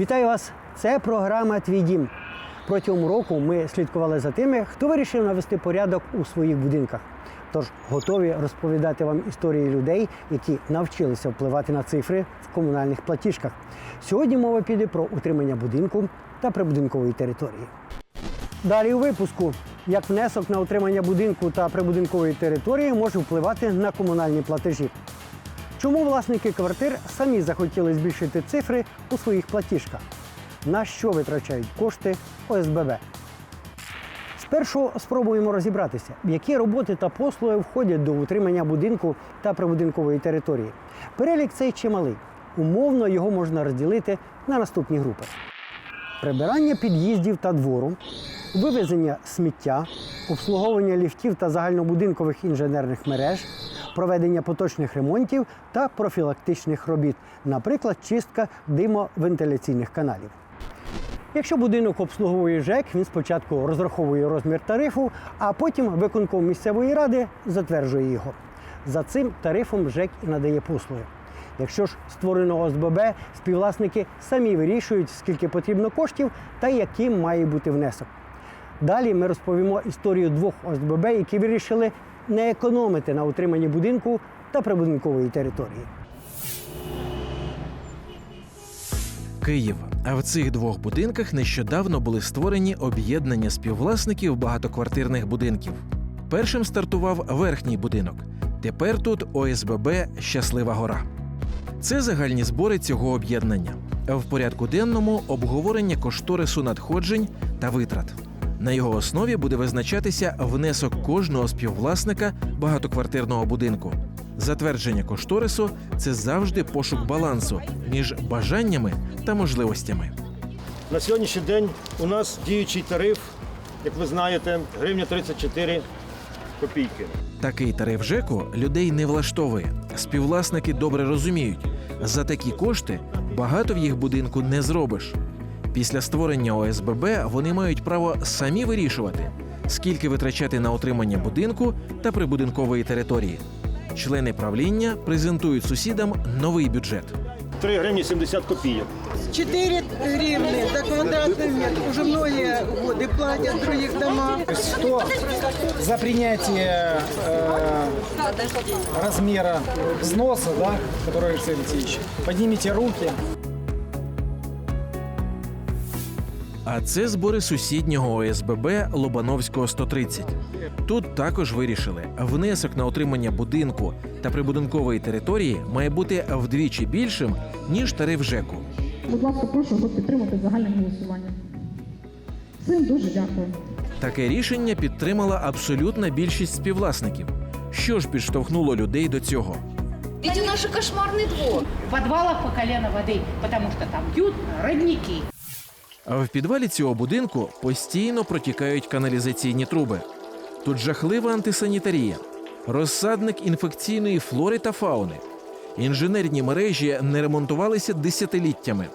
Вітаю вас! Це програма Твій дім. Протягом року ми слідкували за тими, хто вирішив навести порядок у своїх будинках. Тож готові розповідати вам історії людей, які навчилися впливати на цифри в комунальних платіжках. Сьогодні мова піде про утримання будинку та прибудинкової території. Далі у випуску, як внесок на утримання будинку та прибудинкової території може впливати на комунальні платежі. Чому власники квартир самі захотіли збільшити цифри у своїх платіжках? На що витрачають кошти ОСББ? Спершу спробуємо розібратися, які роботи та послуги входять до утримання будинку та прибудинкової території. Перелік цей чималий. Умовно його можна розділити на наступні групи: прибирання під'їздів та двору, вивезення сміття, обслуговування ліфтів та загальнобудинкових інженерних мереж, проведення поточних ремонтів та профілактичних робіт, наприклад, чистка димовентиляційних каналів. Якщо будинок обслуговує ЖЕК, він спочатку розраховує розмір тарифу, а потім виконком місцевої ради затверджує його. За цим тарифом ЖЕК і надає послуги. Якщо ж створено ОСББ, співвласники самі вирішують, скільки потрібно коштів та яким має бути внесок. Далі ми розповімо історію двох ОСББ, які вирішили не економити на утриманні будинку та прибудинкової території. Київ. А в цих двох будинках нещодавно були створені об'єднання співвласників багатоквартирних будинків. Першим стартував верхній будинок. Тепер тут ОСББ Щаслива гора. Це загальні збори цього об'єднання. В порядку денному обговорення кошторису надходжень та витрат. На його основі буде визначатися внесок кожного співвласника багатоквартирного будинку. Затвердження кошторису це завжди пошук балансу між бажаннями та можливостями. На сьогоднішній день у нас діючий тариф, як ви знаєте, гривня 34 копійки. Такий тариф ЖЕКу людей не влаштовує. Співвласники добре розуміють, за такі кошти багато в їх будинку не зробиш. Після створення ОСББ вони мають право самі вирішувати, скільки витрачати на утримання будинку та прибудинкової території. Члени правління презентують сусідам новий бюджет. 3 гривні 70 копійок. 4 гривны за квадратный метр. Уже многие годы платят в других домах. Кто за принятие э, размера взноса, да, который Алексей Алексеевич, поднимите руки. А це збори сусіднього ОСББ Лобановського 130. Тут також вирішили, внесок на отримання будинку та прибудинкової території має бути вдвічі більшим ніж тариф ЖЕКу. Будь ласка, прошу його підтримати загальним голосуванням. Всім дуже дякую. Таке рішення підтримала абсолютна більшість співвласників. Що ж підштовхнуло людей до цього? Видите, наш кошмарный двор. В подвалах по колено воды, потому что там пьют родники. А в підвалі цього будинку постійно протікають каналізаційні труби. Тут жахлива антисанітарія, розсадник інфекційної флори та фауни. Інженерні мережі не ремонтувалися десятиліттями.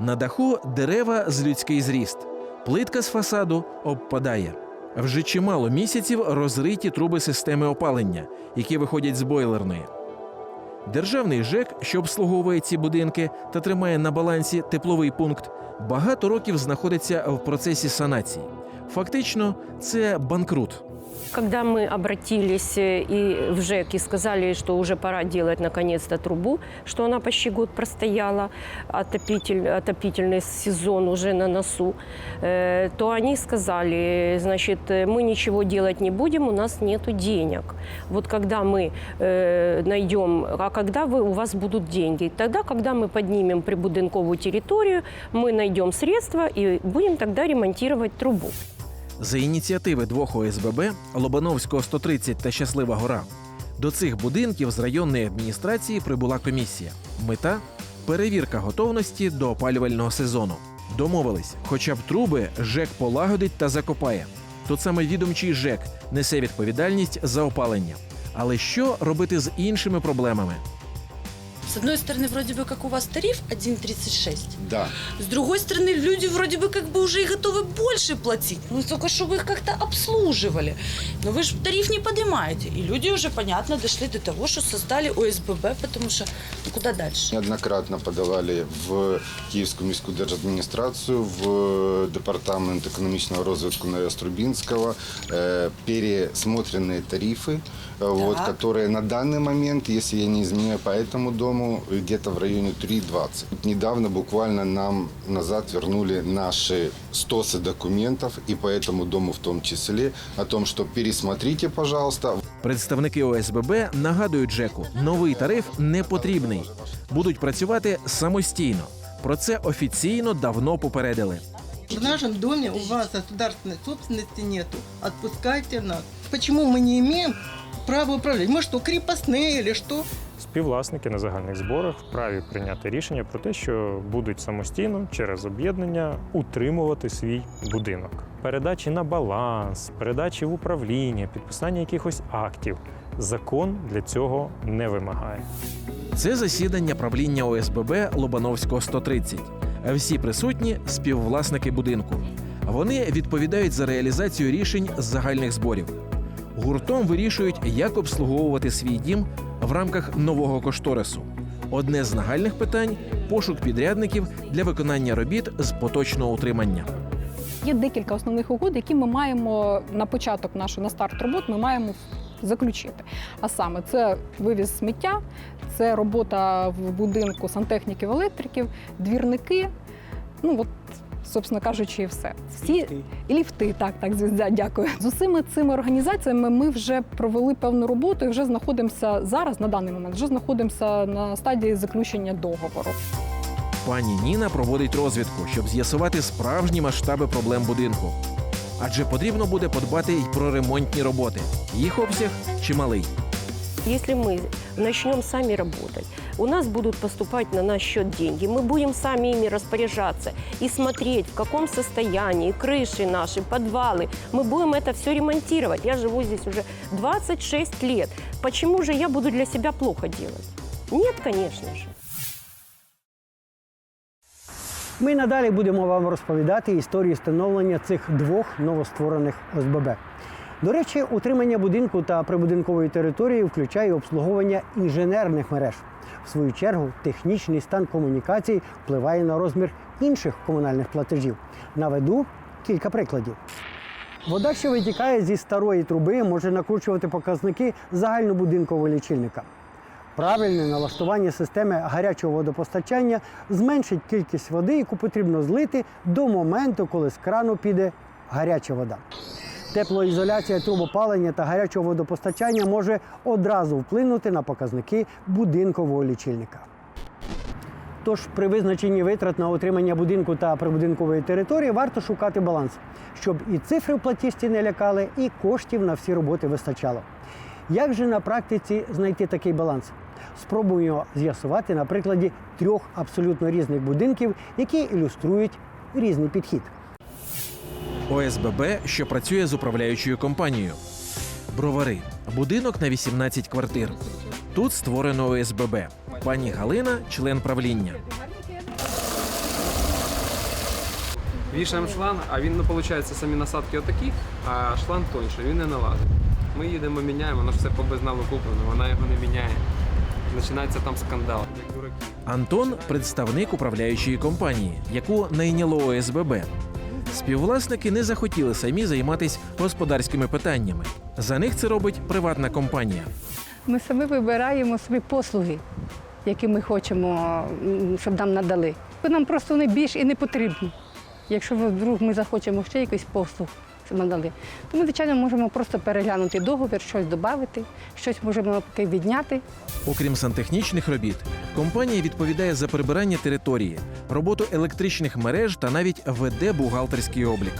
На даху дерева з людський зріст. Плитка з фасаду обпадає. Вже чимало місяців розриті труби системи опалення, які виходять з бойлерної. Державний ЖЕК, що обслуговує ці будинки та тримає на балансі тепловий пункт, багато років знаходиться в процесі санації. Фактично, це банкрут. Когда мы обратились э, и в ЖЭК и сказали, что уже пора делать наконец-то трубу, что она почти год простояла, отопитель, отопительный сезон уже на носу, э, то они сказали, значит, э, мы ничего делать не будем, у нас нет денег. Вот когда мы э, найдем, а когда вы, у вас будут деньги? Тогда, когда мы поднимем прибудинковую территорию, мы найдем средства и будем тогда ремонтировать трубу. За ініціативи двох ОСББ Лобановського 130 та Щаслива гора до цих будинків з районної адміністрації прибула комісія. Мета перевірка готовності до опалювального сезону. Домовились, хоча б труби ЖЕК полагодить та закопає. Тут саме відомчий ЖЕК несе відповідальність за опалення. Але що робити з іншими проблемами? С одной стороны, вроде бы как у вас тариф 1,36. Да. С другой стороны, люди вроде бы как бы уже и готовы больше платить. Ну, только чтобы их как-то обслуживали. Но вы же тариф не поднимаете. И люди уже, понятно, дошли до того, что создали ОСББ, потому что ну, куда дальше? Неоднократно подавали в Київську міську держадміністрацію, в департамент економічного розвитку Новострубинского, э, пересмотренные тарифы, э, вот, Так. которые на данный момент, если я не изменяю по этому дому, где-то в районе 3,20. Недавно буквально нам назад вернули наши стосы документов и по этому дому в том числе о том, что пересмотрите, пожалуйста, Представники ОСББ нагадують Джеку, новий тариф не потрібний. Будуть працювати самостійно. Про це офіційно давно попередили. В нашем доме у вас государственной собственности нету. Отпускайте нас. Почему мы не имеем права управлять? Мы что, крепостные или что? Співвласники на загальних зборах вправі прийняти рішення про те, що будуть самостійно через об'єднання утримувати свій будинок. Передачі на баланс, передачі в управління, підписання якихось актів. Закон для цього не вимагає. Це засідання правління ОСББ Лобановського 130. Всі присутні співвласники будинку. Вони відповідають за реалізацію рішень з загальних зборів. Гуртом вирішують, як обслуговувати свій дім в рамках нового кошторису. Одне з нагальних питань пошук підрядників для виконання робіт з поточного утримання. Є декілька основних угод, які ми маємо на початок нашого на старт робот. Ми маємо заключити. А саме це вивіз сміття, це робота в будинку сантехніків, електриків, двірники. Ну от, собственно кажучи, і все. Всі і ліфти, так, так, звізда, дякую. З усіма цими організаціями ми вже провели певну роботу і вже знаходимося зараз, на даний момент, вже знаходимося на стадії заключення договору. Пані Ніна проводить розвідку, щоб з'ясувати справжні масштаби проблем будинку. Адже потрібно буде подбати й про ремонтні роботи. Їх обсяг чималий. Если мы начнем сами работать, у нас будут поступать на наш счет деньги, мы будем сами ими распоряжаться и смотреть, в каком состоянии крыши наши, подвалы. Мы будем это все ремонтировать. Я живу здесь уже 26 лет. Почему же я буду для себя плохо делать? Нет, конечно же. Ми надалі будемо вам розповідати історії становлення цих двох новостворених ОСББ. До речі, утримання будинку та прибудинкової території включає обслуговування інженерних мереж. В свою чергу, технічний стан комунікацій впливає на розмір інших комунальних платежів. Наведу кілька прикладів. Вода, що витікає зі старої труби, може накручувати показники загальнобудинкового лічильника. Правильне налаштування системи гарячого водопостачання зменшить кількість води, яку потрібно злити до моменту, коли з крану піде гаряча вода. Теплоізоляція трубопалення та гарячого водопостачання може одразу вплинути на показники будинкового лічильника. Тож при визначенні витрат на утримання будинку та прибудинкової території варто шукати баланс, щоб і цифри в платіжці не лякали, і коштів на всі роботи вистачало. Як же на практиці знайти такий баланс? Спробуємо з'ясувати на прикладі трьох абсолютно різних будинків, які ілюструють різний підхід. ОСББ, що працює з управляючою компанією. Бровари. Будинок на 18 квартир. Тут створено ОСББ. Пані Галина член правління. Вішаємо шланг, а він, ну, виходить, самі насадки отакі, а шланг тоньше, він не налазить. Ми їдемо, міняємо, воно ж все по безналу куплено, вона його не міняє. Починається там скандал. Антон представник управляючої компанії, яку найняло ОСББ. Співвласники не захотіли самі займатися господарськими питаннями. За них це робить приватна компанія. Ми самі вибираємо собі послуги, які ми хочемо, щоб нам надали. Нам просто вони більш і не потрібні. Якщо вдруг ми захочемо ще якийсь послуг, надали, то ми, звичайно, можемо просто переглянути договір, щось додати, щось можемо поки відняти. Окрім сантехнічних робіт, компанія відповідає за прибирання території, роботу електричних мереж та навіть веде бухгалтерський облік.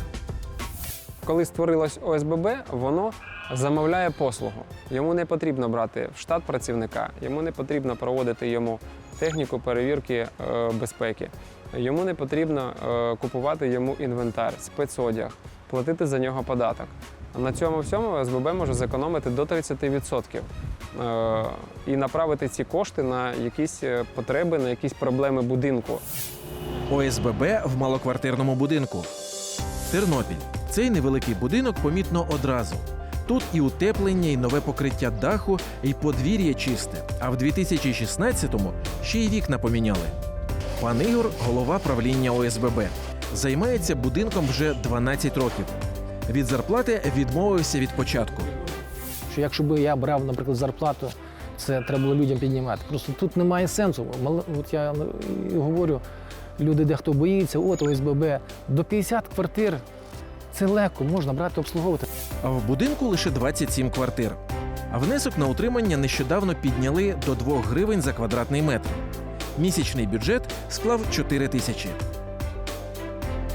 Коли створилось ОСББ, воно замовляє послугу. Йому не потрібно брати в штат працівника, йому не потрібно проводити йому техніку перевірки е, безпеки. Йому не потрібно е, купувати йому інвентар, спецодяг. Платити за нього податок. На цьому всьому ОСББ може зекономити до 30% е, і направити ці кошти на якісь е, потреби, на якісь проблеми будинку. ОСББ в малоквартирному будинку. Тернопіль. Цей невеликий будинок помітно одразу. Тут і утеплення, і нове покриття даху, і подвір'я чисте. А в 2016-му ще й вікна поміняли. Пан Ігор голова правління ОСББ. Займається будинком вже 12 років. Від зарплати відмовився від початку. що якщо би я брав, наприклад, зарплату, це треба було людям піднімати. Просто тут немає сенсу. От я і говорю, люди дехто боїться, от ОСББ, до 50 квартир це легко, можна брати, обслуговувати. А в будинку лише 27 квартир. А внесок на утримання нещодавно підняли до 2 гривень за квадратний метр. Місячний бюджет склав 4 тисячі.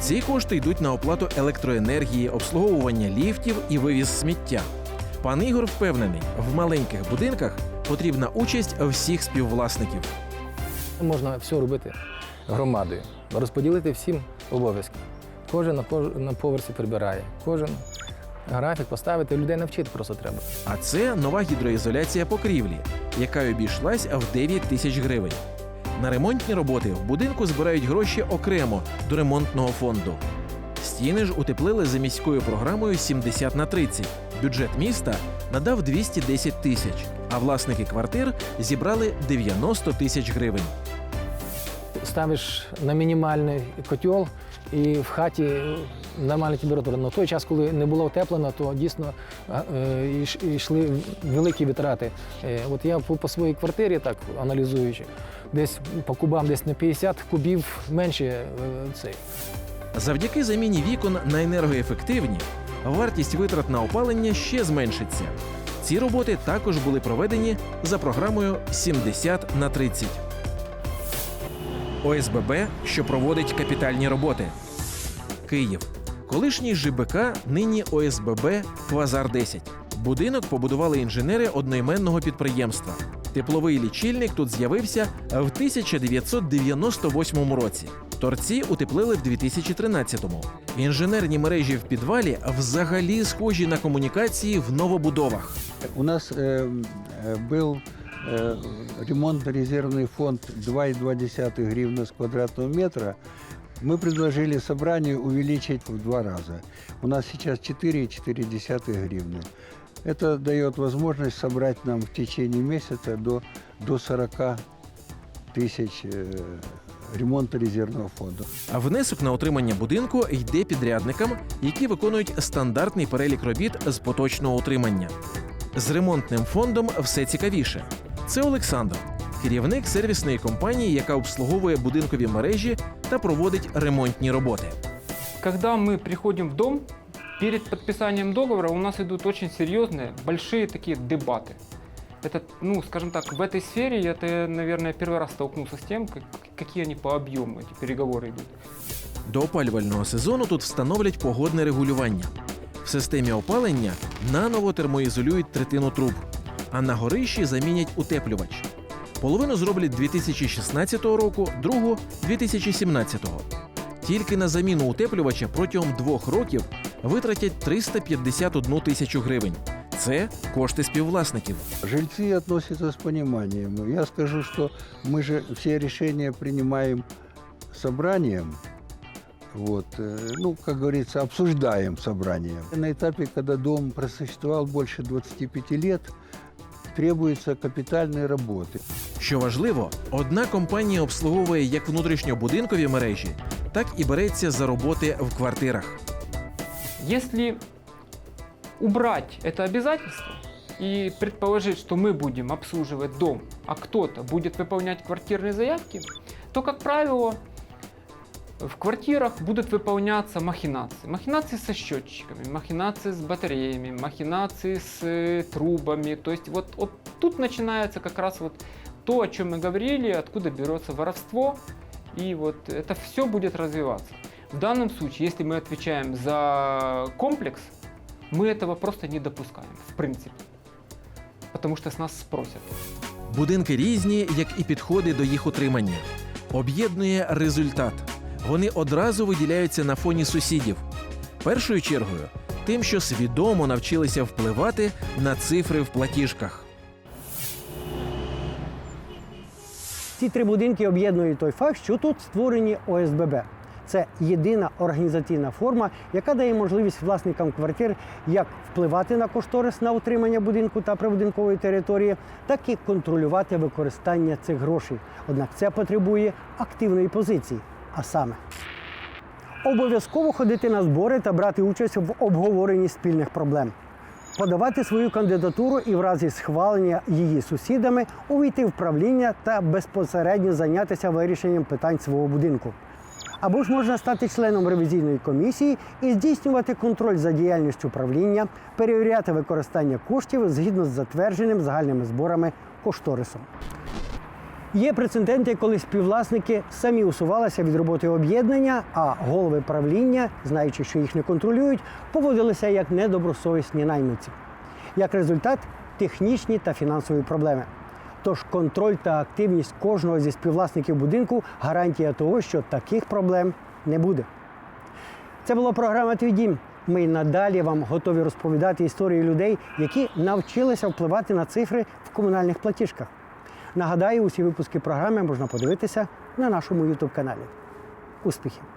Ці кошти йдуть на оплату електроенергії, обслуговування ліфтів і вивіз сміття. Пан Ігор впевнений, в маленьких будинках потрібна участь всіх співвласників. Можна все робити громадою, розподілити всім обов'язки. Кожен на, поверсі прибирає, кожен графік поставити, людей навчити просто треба. А це нова гідроізоляція покрівлі, яка обійшлась в 9 тисяч гривень. На ремонтні роботи в будинку збирають гроші окремо до ремонтного фонду. Стіни ж утеплили за міською програмою 70 на 30. Бюджет міста надав 210 тисяч, а власники квартир зібрали 90 тисяч гривень. ставиш на мінімальний котел і в хаті нормальна температура. На той час, коли не було утеплено, то дійсно е, йшли великі витрати. Е, От я по своїй квартирі, так аналізуючи, десь по кубам десь на 50 кубів менше е, цей. Завдяки заміні вікон на енергоефективні вартість витрат на опалення ще зменшиться. Ці роботи також були проведені за програмою 70 на 30. ОСББ, що проводить капітальні роботи. Київ. Колишній ЖБК, нині ОСББ Квазар 10. Будинок побудували інженери одноіменного підприємства. Тепловий лічильник тут з'явився в 1998 році. Торці утеплили в 2013-му. Інженерні мережі в підвалі взагалі схожі на комунікації в новобудовах. У нас э, э, был э, ремонтно-резервный фонд 2,2 гривны с квадратного метра. Мы предложили собранию увеличить в два раза. У нас сейчас 4,4 гривны. Это дает возможность собрать нам в течение месяца до, до 40 тысяч э, ремонта резервного фонда. А внесок на отримання будинку йде підрядникам, які виконують стандартний перелік робіт з поточного утримання. З ремонтним фондом все цікавіше. Це Олександр, керівник сервісної компанії, яка обслуговує будинкові мережі та проводить ремонтні роботи. Когда мы приходим в дом, перед подписанием договора у нас идут очень серьезные, большие такие дебаты. Это, ну, скажем так, в этой сфере я, это, наверное, первый раз столкнулся с тем, как- какие они по объему, эти переговоры идут. До опалювального сезону тут встановлять погодне регулювання. В системі опалення наново термоізолюють третину труб, а на горищі замінять утеплювач. Половину зроблять 2016 року, другу 2017. Тільки на заміну утеплювача протягом двох років витратять 351 тисячу гривень. Це кошти співвласників. Жильцы относятся с пониманием. Я скажу, что мы же все решения принимаем собранием. Вот, э, ну, как говорится, обсуждаем собранием. На этапе, когда дом просуществовал больше 25 лет, требуются капитальные работы. Що важливо, одна компанія обслуговує як внутрішньобудинкові мережі, так і береться за роботи в квартирах. Если убрать это обязательство и предположить, что мы будем обслуживать дом, а кто-то будет выполнять квартирные заявки, то, как правило, в квартирах будут выполняться махинации. Махинации со счетчиками, махинации с батареями, махинации с э, трубами. То есть вот, вот тут начинается как раз вот то, о чем мы говорили, откуда берется воровство, и вот это все будет развиваться. В данном случае, если мы отвечаем за комплекс, мы этого просто не допускаем, в принципе. Потому что с нас спросят. Будинки різні, як і підходи до їх утримання. Об'єднує результат. Вони одразу виділяються на фоні сусідів. Першою чергою тим, що свідомо навчилися впливати на цифри в платіжках. Ці три будинки об'єднують той факт, що тут створені ОСББ. Це єдина організаційна форма, яка дає можливість власникам квартир як впливати на кошторис на утримання будинку та прибудинкової території, так і контролювати використання цих грошей. Однак це потребує активної позиції, а саме обов'язково ходити на збори та брати участь в обговоренні спільних проблем. Подавати свою кандидатуру і в разі схвалення її сусідами увійти в правління та безпосередньо зайнятися вирішенням питань свого будинку. Або ж можна стати членом ревізійної комісії і здійснювати контроль за діяльністю правління, перевіряти використання коштів згідно з затвердженим загальними зборами кошторисом. Є прецеденти, коли співвласники самі усувалися від роботи об'єднання, а голови правління, знаючи, що їх не контролюють, поводилися як недобросовісні найманці. Як результат технічні та фінансові проблеми. Тож контроль та активність кожного зі співвласників будинку гарантія того, що таких проблем не буде. Це була програма Твій дім. Ми надалі вам готові розповідати історії людей, які навчилися впливати на цифри в комунальних платіжках. Нагадаю, усі випуски програми можна подивитися на нашому youtube каналі. Успіхів!